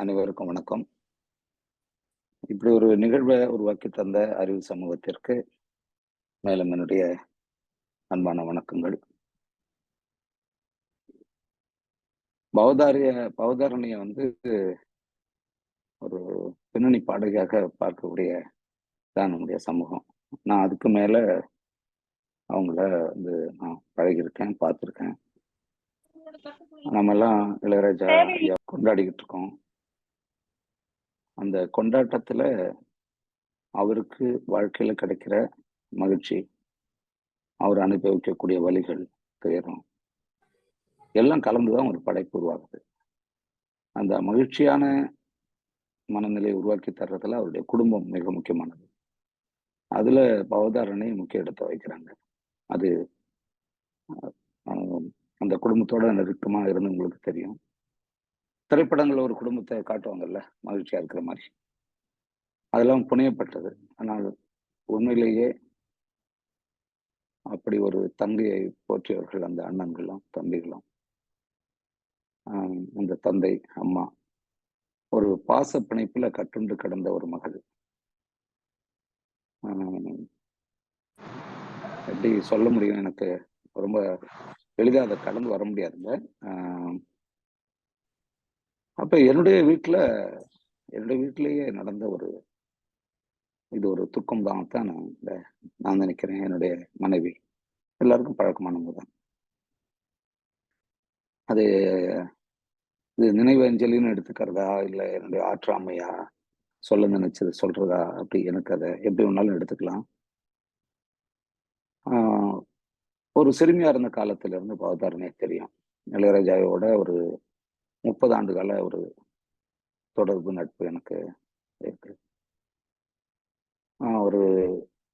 அனைவருக்கும் வணக்கம். இப்படி ஒரு நிகழ்வை உருவாக்கி தந்த அறிவு சமூகத்திற்கு மேலும் என்னுடைய அன்பான வணக்கங்கள். பவதாரிய பவதாரணியை வந்து ஒரு பின்னணி பாடகையாக பார்க்கக்கூடிய தான் நம்முடைய சமூகம். நான் அதுக்கு மேல அவங்கள வந்து நான் பழகியிருக்கேன் பார்த்துருக்கேன். நம்ம எல்லாம் இளையராஜா கொண்டாடிக்கிட்டு இருக்கோம். அந்த கொண்டாட்டத்தில் அவருக்கு வாழ்க்கையில் கிடைக்கிற மகிழ்ச்சி அவர் அனுபவிக்கக்கூடிய வழிகள் துயரம் எல்லாம் கலந்துதான் ஒரு படைப்பு உருவாகுது. அந்த மகிழ்ச்சியான மனநிலையை உருவாக்கி தர்றதுல அவருடைய குடும்பம் மிக முக்கியமானது. அதுல பவதாரணை முக்கிய இடத்தை வைக்கிறாங்க அது அந்த குடும்பத்தோட நெருக்கமாக இருந்து உங்களுக்கு தெரியும். திரைப்படங்கள்ல ஒரு குடும்பத்தை காட்டுவாங்கல்ல? மகிழ்ச்சியா இருக்கிற மாதிரி. அதெல்லாம் புனையப்பட்டது. ஆனால் உண்மையிலேயே அப்படி ஒரு தங்கையை போற்றியவர்கள் அந்த அண்ணன்களும் தம்பிகளும் ஆஹ் அந்த தந்தை அம்மா ஒரு பாச பிணைப்புல கட்டுண்டு கிடந்த ஒரு மகள். ஆஹ் எப்படி சொல்ல முடியும் எனக்கு? ரொம்ப எளிதாக அதை கடந்து வர முடியாதுங்க. ஆஹ் அப்போ என்னுடைய வீட்டில் என்னுடைய வீட்டிலேயே நடந்த ஒரு இது ஒரு துக்கம் தான் தான் நான் இந்த நான் நினைக்கிறேன் என்னுடைய மனைவி. எல்லாருக்கும் பழக்கமானவங்க தான் அது இது நினைவஞ்சலின்னு எடுத்துக்கிறதா இல்லை என்னுடைய ஆற்றாமையா சொல்ல நினைச்சது சொல்றதா அப்படி எனக்கு அதை எப்படி வேணாலும் எடுத்துக்கலாம். ஒரு சிறுமியா இருந்த காலத்துல இருந்து பவதாரனே தெரியும். இளையராஜாவோட ஒரு முப்பது ஆண்டு கால ஒரு தொடர்பு நட்பு எனக்கு இருக்கு. ஒரு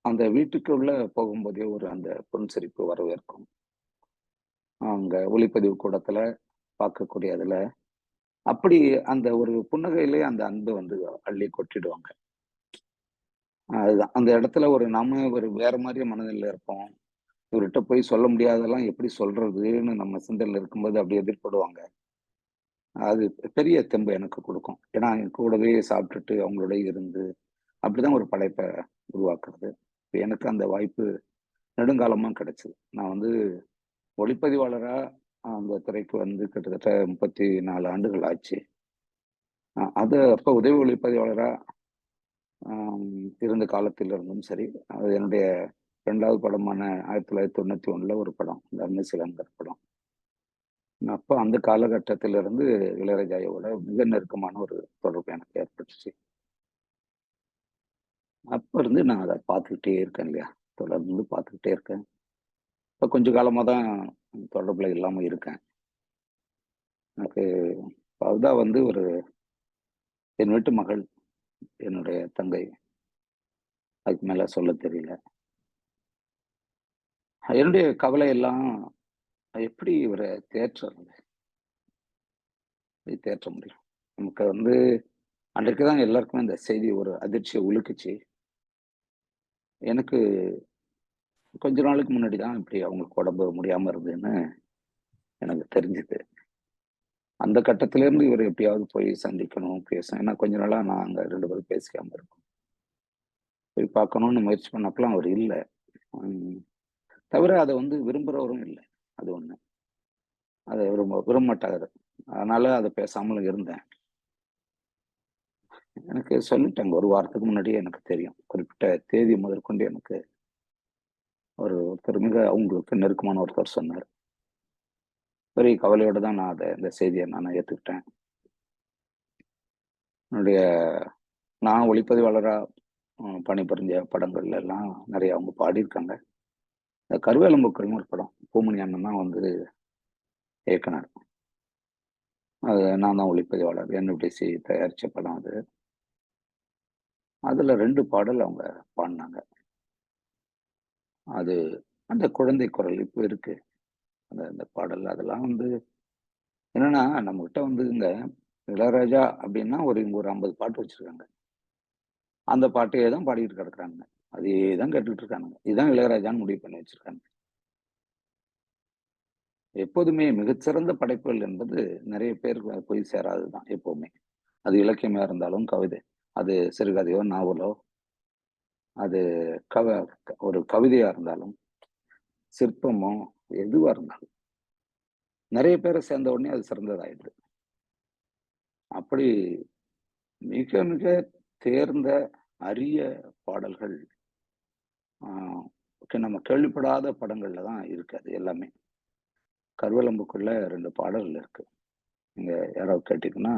அந்த வீட்டுக்குள்ள போகும்போதே ஒரு அந்த புன்சிரிப்பு வரவேற்கும் அங்க ஒளிப்பதிவு கூடத்துல பார்க்கக்கூடிய அதுல அப்படி அந்த ஒரு புன்னகையிலே அந்த அன்பை வந்து அள்ளி கொட்டிடுவாங்க. அதுதான் அந்த இடத்துல ஒரு நம்ம ஒரு வேற மாதிரி மனதில் இருப்போம். இவர்கிட்ட போய் சொல்ல முடியாதெல்லாம் எப்படி சொல்றதுன்னு நம்ம சிந்தனையில் இருக்கும்போது அப்படி எதிர்படுவாங்க. அது பெரிய தெம்பு எனக்கு கொடுக்கும். ஏன்னா என் கூடவே சாப்பிட்டுட்டு அவங்களோட இருந்து அப்படிதான் ஒரு படைப்பை உருவாக்குறது. இப்போ எனக்கு அந்த வாய்ப்பு நெடுங்காலமாக கிடைச்சிது. நான் வந்து ஒளிப்பதிவாளராக அந்த துறைக்கு வந்து கிட்டத்தட்ட முப்பத்தி நாலு ஆண்டுகள் ஆச்சு. அது அப்போ உதவி ஒளிப்பதிவாளராக இருந்த காலத்தில் இருந்தும் சரி அது என்னுடைய ரெண்டாவது படமான ஆயிரத்தி தொள்ளாயிரத்தி தொண்ணூற்றி ஒன்றில் ஒரு படம் இந்த படம். அப்போ அந்த காலகட்டத்திலிருந்து இளையராஜாயோட மிக நெருக்கமான ஒரு தொடர்பு எனக்கு ஏற்பட்டுச்சு. அப்போ இருந்து நான் அதை பார்த்துக்கிட்டே இருக்கேன் இல்லையா? தொடர்ந்து பார்த்துக்கிட்டே இருக்கேன். இப்போ கொஞ்ச காலமாக தான் தொடர்பில் இல்லாமல் இருக்கேன். எனக்கு பவுதா வந்து ஒரு என் வீட்டு மகள் என்னுடைய தங்கை. அதுக்கு மேலே சொல்ல தெரியல. என்னுடைய கவலை எல்லாம் எப்படி இவரை தேற்றி தேற்ற முடியும்? நமக்கு வந்து அன்றைக்கு தான் எல்லாருக்குமே இந்த செய்தி ஒரு அதிர்ச்சியை உலுக்குச்சு. எனக்கு கொஞ்ச நாளுக்கு முன்னாடி தான் இப்படி அவங்களுக்கு உடம்பு முடியாம இருந்ததுன்னு எனக்கு தெரிஞ்சுது. அந்த கட்டத்திலேருந்து இவர் எப்படியாவது போய் சந்திக்கணும் பேசணும். ஏன்னா கொஞ்ச நாளாக நான் அங்கே ரெண்டு பேரும் பேசிக்காம இருக்கோம். போய் பார்க்கணும்னு முயற்சி பண்ணப்பெல்லாம் அவர் இல்லை. தவிர அதை வந்து விரும்புகிறவரும் இல்லை. அது ஒன்று அதை விரும்ப விரும்ப மாட்டாரு அதனால அதை பேசாமலும் இருந்தேன். எனக்கு சொல்லிட்டாங்க ஒரு வாரத்துக்கு முன்னாடியே எனக்கு தெரியும். குறிப்பிட்ட தேதி முதற்கொண்டு எனக்கு ஒரு ஒருத்தர் மிக அவங்களுக்கு நெருக்கமான ஒருத்தர் சொன்னார். பெரிய கவலையோடு தான் நான் அதை இந்த செய்தியை நான் ஏற்றுக்கிட்டேன் என்னுடைய நான் ஒளிப்பதிவாளரா பணிபுரிஞ்ச படங்கள்ல எல்லாம் நிறைய அவங்க பாடியிருக்காங்க. இந்த கருவேலம்புக்கள்னு ஒரு படம். பூமணி அண்ணன் தான் வந்து இயக்குனர். அது நான் தான் ஒளிப்பதிவாளர். என்டிசி தயாரித்த படம் அது. அதில் ரெண்டு பாடல் அவங்க பாடினாங்க. அது அந்த குழந்தை குரல் இப்போ இருக்கு. அந்த அந்த பாடல் அதெல்லாம் வந்து என்னன்னா நம்மகிட்ட வந்து இந்த இளையராஜா அப்படின்னா ஒரு இங்கே ஒரு ஐம்பது பாட்டு வச்சிருக்காங்க. அந்த பாட்டையே தான் பாடிக்கிட்டு கிடக்குறாங்க. அதே தான் கேட்டுட்டு இருக்காங்க இதுதான் இளையராஜான்னு முடிவு பண்ணி வச்சிருக்காங்க. எப்போதுமே மிகச்சிறந்த படைப்புகள் என்பது நிறைய பேருக்கு போய் சேராதுதான் எப்போவுமே. அது இலக்கியமா இருந்தாலும் கவிதை. அது சிறுகதையோ நாவலோ அது கவ ஒரு கவிதையா இருந்தாலும் சிற்பமோ எதுவா இருந்தாலும் நிறைய பேரை சேர்ந்த உடனே அது சிறந்ததாயிடுது. அப்படி மிக மிக தேர்ந்த அரிய பாடல்கள் நம்ம கேள்விப்படாத படங்கள்ல தான் இருக்கு அது எல்லாமே. கருவலம்புக்குள்ள ரெண்டு பாடல்கள் இருக்கு. நீங்க யாராவது கேட்டீங்கன்னா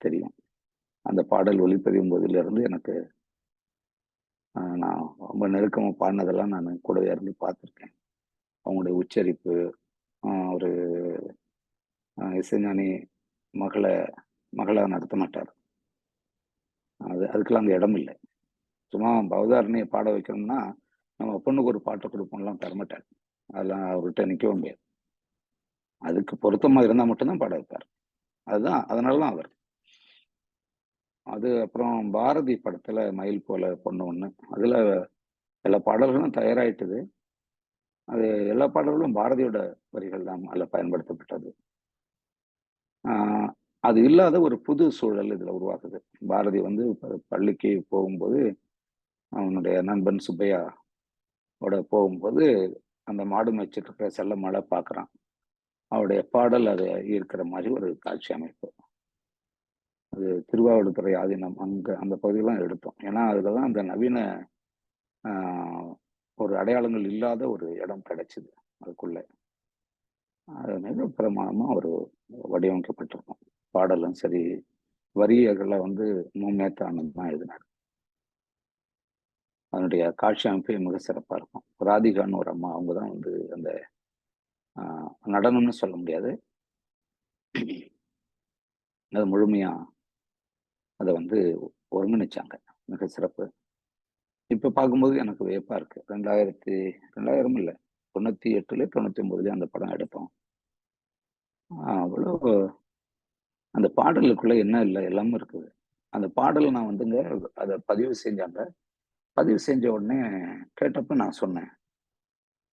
தெரியும். அந்த பாடல் ஒளிப்பதியும் போதிலிருந்து எனக்கு நான் ரொம்ப நெருக்கமா பாடினதெல்லாம் நான் கூடவே இருந்து பார்த்துருக்கேன். அவங்களுடைய உச்சரிப்பு ஒரு இசைஞானி மகளை மகளாக நடத்த மாட்டார். அது அதுக்கெல்லாம் அந்த இடம் இல்லை. சும்மா பவதாரணியை பாட வைக்கணும்னா நம்ம பொண்ணுக்கு ஒரு பாட்டை கொடுப்போம்லாம் தரமாட்டார். அதெல்லாம் அவர்கிட்ட நிற்கவும் முடியாது. அதுக்கு பொருத்தமா இருந்தால் மட்டும்தான் பாட வைப்பார். அதுதான் அதனால தான் அவர். அது அப்புறம் பாரதி படத்துல மயில் போல பொண்ணு ஒண்ணு. அதுல எல்லா பாடல்களும் தயாராயிட்டது. அது எல்லா பாடல்களும் பாரதியோட வரிகள் தான் அதில் பயன்படுத்தப்பட்டது. ஆஹ் அது இல்லாத ஒரு புது சூழல் இதுல உருவாகுது. பாரதி வந்து பள்ளிக்கு போகும்போது அவனுடைய நண்பன் சுப்பையா ஓட போகும்போது அந்த மாடு மேய்ச்சிட்டு செல்ல மழை பார்க்குறான் அவருடைய பாடல் அதை ஈர்க்கிற மாதிரி ஒரு காட்சி அமைப்பு. அது திருவாவடுதுறை ஆதீனம் அங்கே அந்த பகுதியெல்லாம் எடுத்தோம். ஏன்னா அதில் தான் அந்த நவீன ஒரு அடையாளங்கள் இல்லாத ஒரு இடம் கிடைச்சிது அதுக்குள்ளே. அது மிக பிரமாணமாக ஒரு வடிவமைக்கப்பட்டிருக்கும். பாடலும் சரி வரியர்களை வந்து மும்மேத்த ஆனந்த் தான் எழுதினார். அதனுடைய காட்சி அமைப்பே மிக சிறப்பாக இருக்கும். ராதிகான்னு ஒரு அம்மா அவங்க தான் வந்து அந்த நடனம்னு சொல்ல முடியாது. அது முழுமையாக அதை வந்து ஒருங்கிணைச்சாங்க. மிக சிறப்பு. இப்போ பார்க்கும்போது எனக்கு வியப்பாக இருக்குது ரெண்டாயிரத்தி ரெண்டாயிரம் இல்லை தொண்ணூற்றி எட்டுல தொண்ணூற்றி ஒம்பதுலேயே அந்த படம் எடுத்தோம். அவ்வளோ அந்த பாடலுக்குள்ளே என்ன இல்லை எல்லாமே இருக்குது. அந்த பாடல் நான் வந்துங்க அதை பதிவு செஞ்சாங்க. பதிவு செஞ்ச உடனே கேட்டப்ப நான் சொன்னேன்.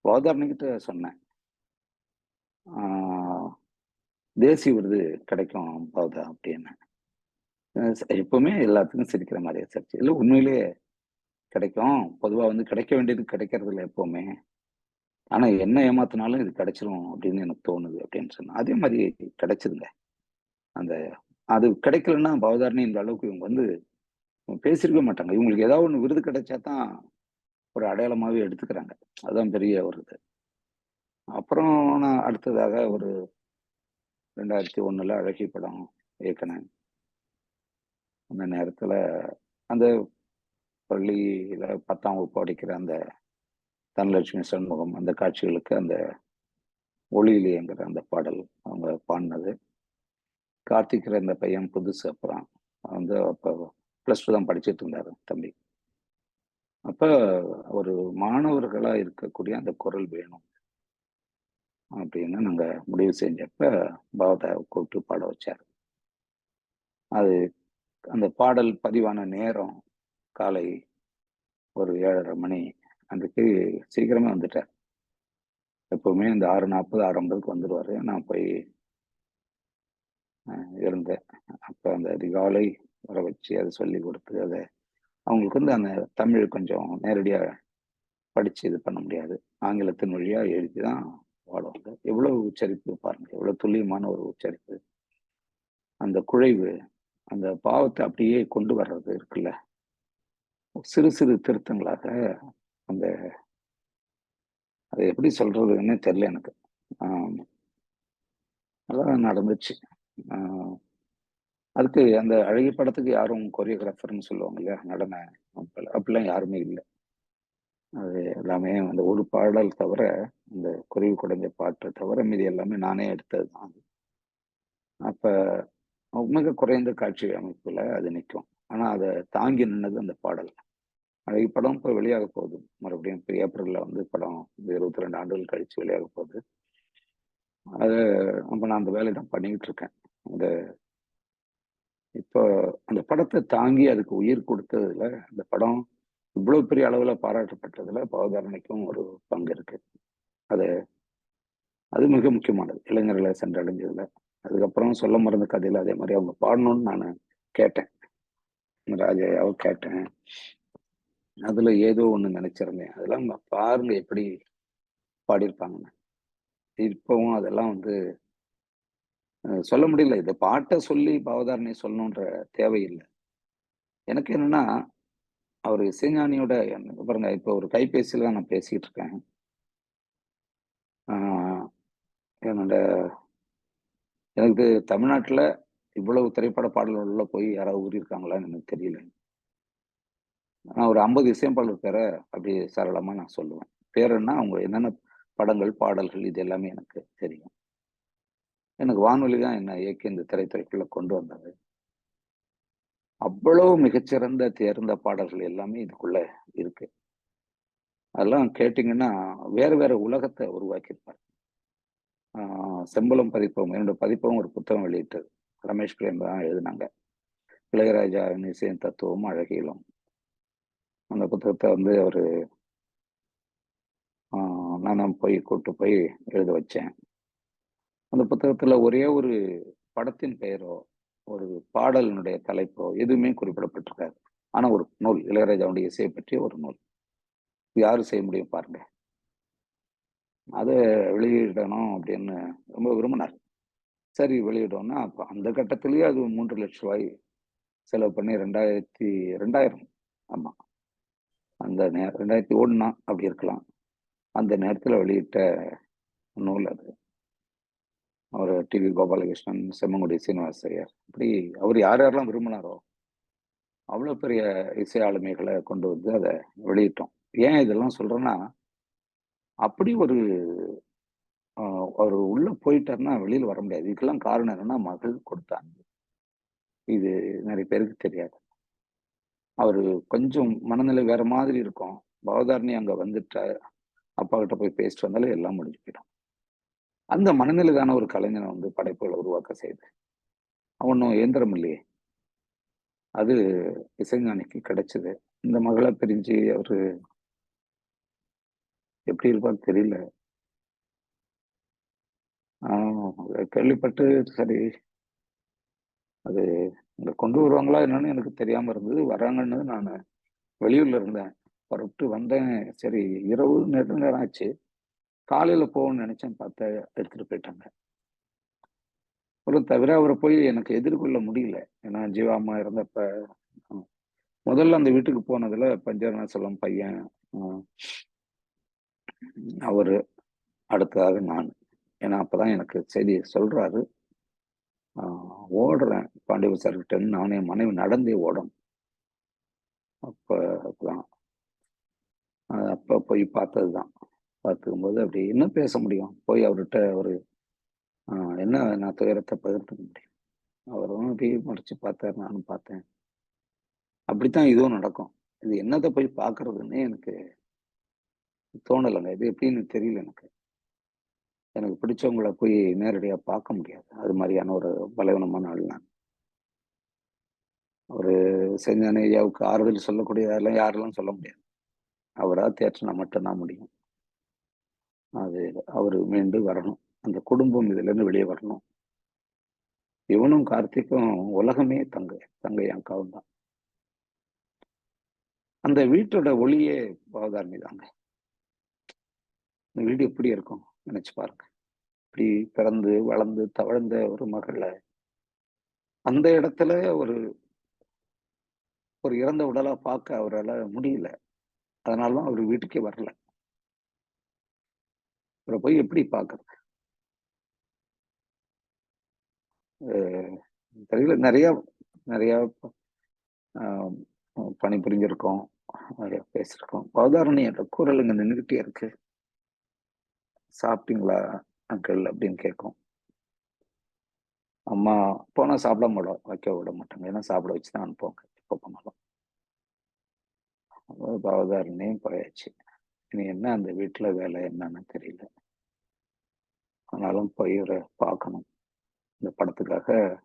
வாதாரணிக்கிட்ட சொன்னேன். தேசிய விருது கிடைக்கும் பௌதா அப்படின்னு. எப்பவுமே எல்லாத்துக்கும் சிரிக்கிற மாதிரியே சிரிச்சு இல்லை உண்மையிலேயே கிடைக்கும். பொதுவாக வந்து கிடைக்க வேண்டியது கிடைக்கிறது இல்லை எப்போவுமே. ஆனால் என்ன ஏமாத்தினாலும் இது கிடைச்சிரும் அப்படின்னு எனக்கு தோணுது அப்படின்னு சொன்னேன். அதே மாதிரி கிடைச்சதுங்க. அந்த அது கிடைக்கலன்னா பவதாரணி இந்த அளவுக்கு இவங்க வந்து பேசியிருக்க மாட்டாங்க. இவங்களுக்கு ஏதாவது ஒன்று விருது கிடைச்சா தான் ஒரு அடையாளமாகவே எடுத்துக்கிறாங்க. அதுதான் பெரிய ஒரு இது. அப்புறம் நான் அடுத்ததாக ஒரு ரெண்டாயிரத்தி ஒன்றில் அழகி படம் இயக்கினேன். அந்த நேரத்தில் அந்த பள்ளியில் பத்தாம் வகுப்பு படிக்கிற அந்த தனலட்சுமி சண்முகம் அந்த காட்சிகளுக்கு அந்த ஒளியிலேங்கிற அந்த பாடல் அவங்க பாடினது. கார்த்திக்கிற அந்த பையன் புதுசு அப்புறம். வந்து அப்போ ப்ளஸ் டூ தான் படிச்சுட்டு இருந்தார் தம்பி. அப்போ ஒரு மாணவர்களாக இருக்கக்கூடிய அந்த குரல் வேணும். அப்படின்னு நாங்கள் முடிவு செஞ்சப்ப பாவதாவை கூப்பிட்டு பாட வச்சார். அது அந்த பாடல் பதிவான நேரம் காலை ஒரு ஏழரை மணி அதுக்கு சீக்கிரமே வந்துட்டார். எப்பவுமே அந்த ஆறு நாற்பது ஆறு ஐம்பதுக்கு வந்துடுவாரு நான் போய் இருந்தேன். அப்போ அந்த அதிகாலை வர வச்சு அதை சொல்லி கொடுத்து அதை அவங்களுக்கு வந்து அந்த தமிழ் கொஞ்சம் நேரடியாக படித்து இது பண்ண முடியாது. ஆங்கிலத்தின் வழியாக எழுதி தான் பாடுவாங்க. எவ்வளவு உச்சரிப்பு பாருங்கள் எவ்வளோ துல்லியமான ஒரு உச்சரிப்பு. அந்த குழைவு அந்த பாவத்தை அப்படியே கொண்டு வர்றது இருக்குல்ல. சிறு சிறு திருத்தங்களாக அந்த அதை எப்படி சொல்றதுன்னு தெரியல எனக்கு. ஆம், அதான் நடந்துச்சு. ஆஹ் அதுக்கு அந்த அழகிய படத்துக்கு யாரும் கொரியோகிராஃபர்னு சொல்லுவாங்க இல்லையா நடன அப்படிலாம் யாருமே இல்லை. அது எல்லாமே அந்த ஒரு பாடல் தவிர இந்த குருவி குடைஞ்ச பாட்டை தவிர மீதி எல்லாமே நானே எடுத்தது தான் அப்போ மிக குறைந்த காட்சி அமைப்பில் அது நிற்கும். ஆனால் அதை தாங்கி நின்னது அந்த பாடல். அழகி படம் இப்போ வெளியாக போகுது. மறுபடியும் இப்போ ஏப்ரலில் வந்து படம் இருபத்தி ரெண்டு ஆண்டுகள் கழித்து வெளியாக போகுது. அது அப்போ நான் அந்த வேலையை தான் பண்ணிக்கிட்டு இருக்கேன். அந்த இப்போ அந்த படத்தை தாங்கி அதுக்கு உயிர் கொடுத்ததுல அந்த படம் இவ்வளவு பெரிய அளவுல பாராட்டப்பட்டதுல பவதாரணைக்கும் ஒரு பங்கு இருக்கு. அது அது மிக முக்கியமானது. இளைஞர்களை சென்றடைஞ்சதுல. அதுக்கப்புறம் சொல்ல மறந்த கதையில அதே மாதிரி அவங்க பாடணும்னு நான் கேட்டேன். ராஜாவை கேட்டேன். அதுல ஏதோ ஒண்ணு நினைச்சிருந்தேன். அதெல்லாம் பாருங்க எப்படி பாடியிருப்பாங்கன்னு. இப்பவும் அதெல்லாம் வந்து சொல்ல முடியல. இந்த பாட்டை சொல்லி பாவதாரணை சொல்லணுன்ற தேவையில்லை எனக்கு என்னன்னா அவர் இசைஞானியோட எனக்கு பாருங்க இப்போ ஒரு கைபேசியில் தான் நான் பேசிக்கிட்டு இருக்கேன். என்னோட எனக்கு தமிழ்நாட்டில் இவ்வளவு திரைப்பட பாடல்கள்ல போய் யாராவது ஊறியிருக்காங்களான்னு எனக்கு தெரியல. நான் ஒரு ஐம்பது இசையம்பாளர் பேரை அப்படி சரளமாக நான் சொல்லுவேன். பேருன்னா அவங்க என்னென்ன படங்கள் பாடல்கள் இது எல்லாமே எனக்கு தெரியும். எனக்கு வானொலி தான் என்ன இயக்கி இந்த திரைத்துறைக்குள்ள கொண்டு வந்தது. அவ்வளவு மிகச்சிறந்த தேர்ந்த பாடல்கள் எல்லாமே இதுக்குள்ள இருக்கு. அதெல்லாம் கேட்டிங்கன்னா வேற வேற உலகத்தை உருவாக்கியிருப்பார். செம்பலம் பதிப்பகம் என்னோட பதிப்பகம் ஒரு புத்தகம் வெளியிட்டது. ரமேஷ் பிரேம் தான் எழுதினாங்க. இளையராஜா இசையின் தத்துவம் அழகியலும். அந்த புத்தகத்தை வந்து அவர் நான் நானும் போய் கூட்டு போய் எழுத வச்சேன். அந்த புத்தகத்துல ஒரே ஒரு படத்தின் பெயரோ ஒரு பாடலினுடைய தலைப்போ எதுவுமே குறிப்பிடப்பட்டிருக்காது. ஆனா ஒரு நூல் இளையராஜாவுடைய இசையை பற்றிய ஒரு நூல். யாரு செய்ய முடியும் பாருங்க. அதை வெளியிடணும் அப்படின்னு ரொம்ப விரும்பினார். சரி வெளியிடணும்னா அப்போ அந்த கட்டத்திலேயே அது மூன்று லட்சம் ரூபாய் செலவு பண்ணி ரெண்டாயிரத்தி ரெண்டாயிரம் ஆமாம் அந்த நே ரெண்டாயிரத்தி ஒன்றா அப்படி இருக்கலாம். அந்த நேரத்தில் வெளியிட்ட நூல் அது. அவர் டிவி கோபாலகிருஷ்ணன் செம்மங்குடி சீனிவாச ஐயர் இப்படி அவர் யார் யாரெல்லாம் விரும்பினாரோ அவ்வளோ பெரிய இசை ஆளுமைகளை கொண்டு வந்து அதை வெளியிட்டோம். ஏன் இதெல்லாம் சொல்கிறேன்னா அப்படி ஒரு அவர் உள்ள போயிட்டாருன்னா வெளியில் வர முடியாது. இதுக்கெல்லாம் காரணம் என்னன்னா மகள் கொடுத்தாங்க. இது நிறைய பேருக்கு தெரியாது. அவர் கொஞ்சம் மனநிலை வேற மாதிரி இருக்கும். பவதாரணி அங்கே வந்துட்டா அப்பா கிட்ட போய் பேசிட்டு வந்தாலும் எல்லாம் முடிஞ்சு போயிடும். அந்த மனநிலைதான ஒரு கலைஞனை வந்து படைப்புகளை உருவாக்க செய்யுது அவனும் இயந்திரம் இல்லையே. அது இசைஞானிக்கு கிடைச்சது. இந்த மகளை பிரிஞ்சு அவரு எப்படி இருப்பா தெரியல. ஆஹ் கேள்விப்பட்டு சரி அது இங்க கொண்டு வருவாங்களா என்னன்னு எனக்கு தெரியாம இருந்தது. வராங்கன்னு நான் வெளியூர்ல இருந்தேன். புறப்பட்டு வந்தேன். சரி இரவு நேரம் நேரம் ஆச்சு. காலையில போகணும்னு நினைச்சேன் பார்த்தா எடுத்துட்டு போயிட்டாங்க. ஒரு தவிர அவரை போய் எனக்கு எதிர்கொள்ள முடியல. ஏன்னா ஜீவா அம்மா இருந்தப்ப முதல்ல அந்த வீட்டுக்கு போனதுல பஞ்சரணாசலம் பையன் அவரு அடுத்ததாக நான். ஏன்னா அப்பதான் எனக்கு செய்தி சொல்றாரு. ஓடுறேன். பாண்டிய சார்கிட்ட நானே என் மனைவி நடந்தே ஓடும் அப்ப அப்பதான். அப்ப போய் பார்த்ததுதான். பார்த்துக்கும்போது அப்படி என்ன பேச முடியும்? போய் அவர்கிட்ட ஒரு என்ன நான் துயரத்தை பகிர்ந்துக்க முடியும்? அவரும் அப்படியே மறைச்சு பார்த்தாரு நானும் பார்த்தேன். அப்படித்தான் இதுவும் நடக்கும். இது என்னத்தை போய் பார்க்கறதுன்னு எனக்கு தோணலைங்க. இது எப்படின்னு தெரியல எனக்கு. எனக்கு பிடிச்சவங்கள போய் நேரடியாக பார்க்க முடியாது. அது மாதிரியான ஒரு பலவீனமான ஆள் நான். அவர் செஞ்சான ஐயாவுக்கு ஆறுதல் சொல்லக்கூடியதெல்லாம் யாரெல்லாம் சொல்ல முடியாது. அவராக தேற்றினா மட்டும்தான் முடியும். அது அவர் மீண்டு வரணும். அந்த குடும்பம் இதுல இருந்து வெளியே வரணும். இவனும் கார்த்திக்கும் உலகமே தங்க தங்கை அக்காவும் தான் அந்த வீட்டோட ஒளியே பாவதாரணி தாங்க. இந்த வீடு எப்படி இருக்கும்? நினைச்சு பாருங்க. இப்படி பிறந்து வளர்ந்து தவழ்ந்த ஒரு மகளை அந்த இடத்துல ஒரு ஒரு இறந்த உடலா பார்க்க அவரால முடியல. அதனால தான் அவர் வீட்டுக்கே வரல. இவரை போய் எப்படி பார்க்கறது? தெரியல. நிறைய நிறைய ஆஹ் பணி புரிஞ்சிருக்கோம். நிறைய பேசியிருக்கோம் பவதாரணி குரல் இங்கே நின்றுகிட்டே இருக்கு. சாப்பிட்டீங்களா அங்கிள் அப்படின்னு கேட்கும். அம்மா போனால் சாப்பிட மாட்டோம் வைக்க விட மாட்டாங்க. ஏன்னா சாப்பிட வச்சு தான் அனுப்புவாங்க. எப்போ போனாலும். பவதாரணையும் போயாச்சு இனி என்ன அந்த வீட்டில் வேலை என்னன்னு தெரியல. ஆனாலும் போய் இவரை பார்க்கணும். இந்த படத்துக்காக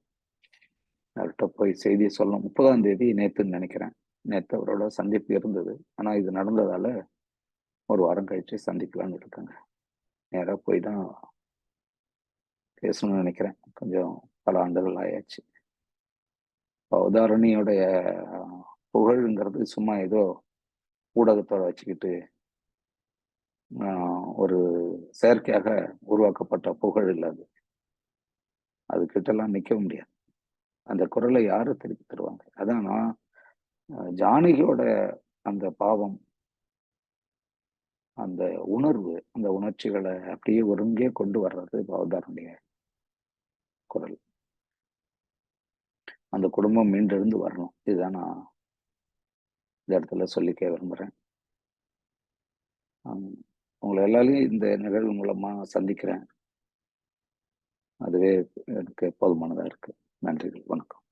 அவர்கிட்ட போய் செய்தியை சொல்லணும். முப்பதாம் தேதி நேற்றுன்னு நினைக்கிறேன். நேற்று அவரோட சந்திப்பு இருந்தது. ஆனால் இது நடந்ததால ஒரு வாரம் கழித்து சந்திக்கலாம்னு இருக்காங்க. நேராக போய் தான் பேசணும்னு நினைக்கிறேன். கொஞ்சம் பல ஆண்டுகள் ஆயாச்சு. உதாரணியோடைய புகழுங்கிறது சும்மா ஏதோ ஊடகத்தோட வச்சுக்கிட்டு ஒரு செயற்கையாக உருவாக்கப்பட்ட புகழ் இல்லாது அது. கிட்டலாம் நிற்க முடியாது. அந்த குரலை யாரு திருப்பி தருவாங்க? அதான் நான் ஜானகியோட அந்த பாவம் அந்த உணர்வு அந்த உணர்ச்சிகளை அப்படியே ஒருங்கே கொண்டு வர்றது பவதாரனுடைய குரல். அந்த குடும்பம் மீண்டெழுந்து வரணும். இதுதான் நான் இந்த இடத்துல சொல்லிக்க விரும்புறேன். உங்களை எல்லாரையும் இந்த நிகழ்வு மூலமாக சந்திக்கிறேன். அதுவே எனக்கு போதுமானதாக இருக்கு. நன்றிகள். வணக்கம்.